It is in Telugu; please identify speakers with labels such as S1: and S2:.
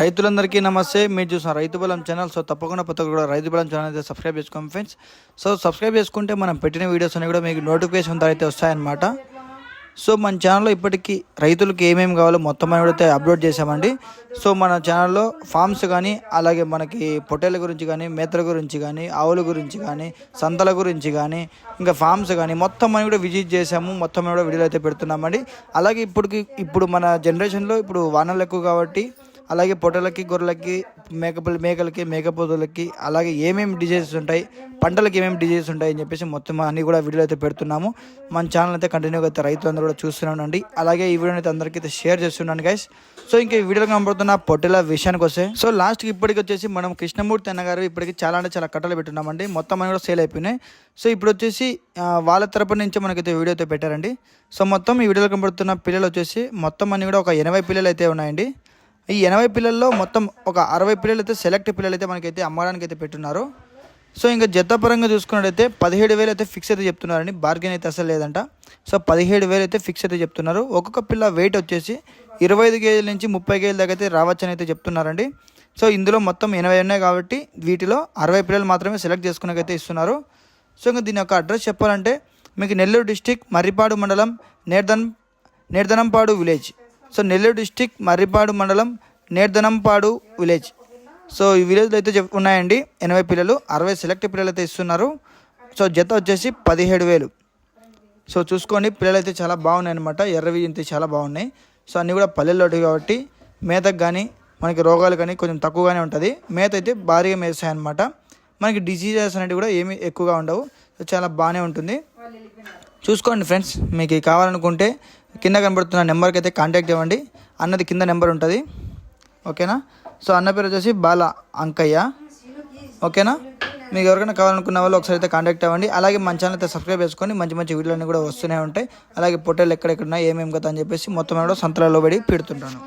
S1: రైతులందరికీ నమస్తే. మీరు చూసిన రైతు బలం ఛానల్. సో తప్పకుండా ప్రతి కూడా రైతు బలం ఛానల్ అయితే సబ్స్క్రైబ్ చేసుకోండి ఫ్రెండ్స్. సో సబ్స్క్రైబ్ చేసుకుంటే మనం పెట్టిన వీడియోస్ అన్ని కూడా మీకు నోటిఫికేషన్ ద్వారా అయితే వస్తాయన్నమాట. సో మన ఛానల్లో ఇప్పటికీ రైతులకు ఏమేమి కావాలో మొత్తం అని కూడా అయితే అప్లోడ్ చేసామండి సో మన ఛానల్లో ఫార్మ్స్ కానీ అలాగే మనకి పొట్టేల గురించి కానీ మేతల గురించి కానీ ఆవుల గురించి కానీ సంతల గురించి కానీ ఇంకా ఫార్మ్స్ కానీ మొత్తం అని కూడా విజిట్ చేసాము మొత్తం కూడా వీడియోలు అయితే పెడుతున్నామండి. అలాగే ఇప్పటికి ఇప్పుడు మన జనరేషన్లో ఇప్పుడు వానలు ఎక్కువ కాబట్టి అలాగే పొట్టలకి గొర్రెలకి మేకపల్లి మేకలకి మేకపోతులకి అలాగే ఏమేమి డిజీజెస్ ఉంటాయి పంటలకు ఏమేమి డిజీజెస్ ఉంటాయి అని చెప్పేసి మొత్తం అన్ని కూడా వీడియోలు అయితే పెడుతున్నాము. మన ఛానల్ అయితే కంటిన్యూగా అయితే రైతులందరూ కూడా చూస్తున్నానండి. అలాగే ఈ వీడియోని అయితే అందరికీ అయితే షేర్ చేస్తున్నాను గైస్ సో ఇంకా ఈ వీడియోలో కనబడుతున్న పొట్టెల విషయానికి వస్తే సో లాస్ట్కి ఇప్పటికి వచ్చేసి మనం కృష్ణమూర్తి అన్నగారు ఇప్పటికి చాలా అంటే చాలా కట్టలు పెట్టున్నామండి. మొత్తం అన్ని కూడా సేల్ అయిపోయినాయి. సో ఇప్పుడు వచ్చేసి వాళ్ళ తరపు నుంచి మనకైతే వీడియో అయితే పెట్టారండి. సో మొత్తం ఈ వీడియోలో కనబడుతున్న పిల్లలు వచ్చేసి మొత్తం అన్ని కూడా ఒక ఎనభై పిల్లలు అయితే ఉన్నాయండి. ఈ ఎనభై పిల్లల్లో మొత్తం ఒక అరవై పిల్లలు అయితే సెలెక్ట్ పిల్లలు అయితే మనకైతే అమ్మడానికి అయితే పెట్టున్నారు. సో ఇంకా జతపరంగా చూసుకున్నట్టయితే పదిహేడు వేలు అయితే ఫిక్స్ అయితే చెప్తున్నారండి బార్గెన్ అయితే అసలు లేదంట. సో పదిహేడు వేలు అయితే ఫిక్స్ అయితే చెప్తున్నారు. ఒక్కొక్క పిల్ల వెయిట్ వచ్చేసి ఇరవై ఐదు కేజీల నుంచి ముప్పై కేజీల దాకా అయితే రావచ్చని అయితే చెప్తున్నారండి. సో ఇందులో మొత్తం ఎనభై ఉన్నాయి కాబట్టి వీటిలో అరవై పిల్లలు మాత్రమే సెలెక్ట్ చేసుకునేకైతే ఇస్తున్నారు. సో ఇంకా దీని యొక్క అడ్రస్ చెప్పాలంటే మీకు నెల్లూరు డిస్టిక్ మర్రిపాడు మండలం నేర్దన్ Nerdanampadu village so Nellore district Marripadu మండలం నేర్దనంపాడు విలేజ్. సో ఈ విలేజ్లో అయితే ఉన్నాయండి. ఎనభై పిల్లలు అరవై సెలెక్ట్ పిల్లలు అయితే ఇస్తున్నారు. సో జత వచ్చేసి పదిహేడు వేలు. సో చూసుకోండి పిల్లలు అయితే చాలా బాగున్నాయి అనమాట ఎర్రవి అయితే చాలా బాగున్నాయి. సో అన్నీ కూడా పల్లెల్లో కాబట్టి మేతకు కానీ మనకి రోగాలు కానీ కొంచెం తక్కువగానే ఉంటుంది. మేత అయితే భారీగా మేస్తాయి అనమాట మనకి డిసీజెస్ అనేవి కూడా ఏమీ ఎక్కువగా ఉండవు. సో చాలా బాగానే ఉంటుంది. చూసుకోండి ఫ్రెండ్స్ మీకు కావాలనుకుంటే కింద కనబడుతున్న నెంబర్కి అయితే కాంటాక్ట్ ఇవ్వండి. అన్నది కింద నెంబర్ ఉంటుంది. ఓకేనా? సో అన్న పేరు వచ్చేసి బాల అంకయ్య. ఓకేనా? మీకు ఎవరికైనా కావాలనుకున్న వాళ్ళు ఒకసారి అయితే కాంటాక్ట్ అవ్వండి. అలాగే మన ఛానల్ అయితే సబ్స్క్రైబ్ చేసుకొని మంచి మంచి వీడియోలన్నీ కూడా వస్తూనే ఉంటాయి. అలాగే పొట్టేలు ఎక్కడెక్కడ ఏమేమి కదా అని చెప్పేసి మొత్తం కూడా సంతలలో పడి పెడుతుంటాను.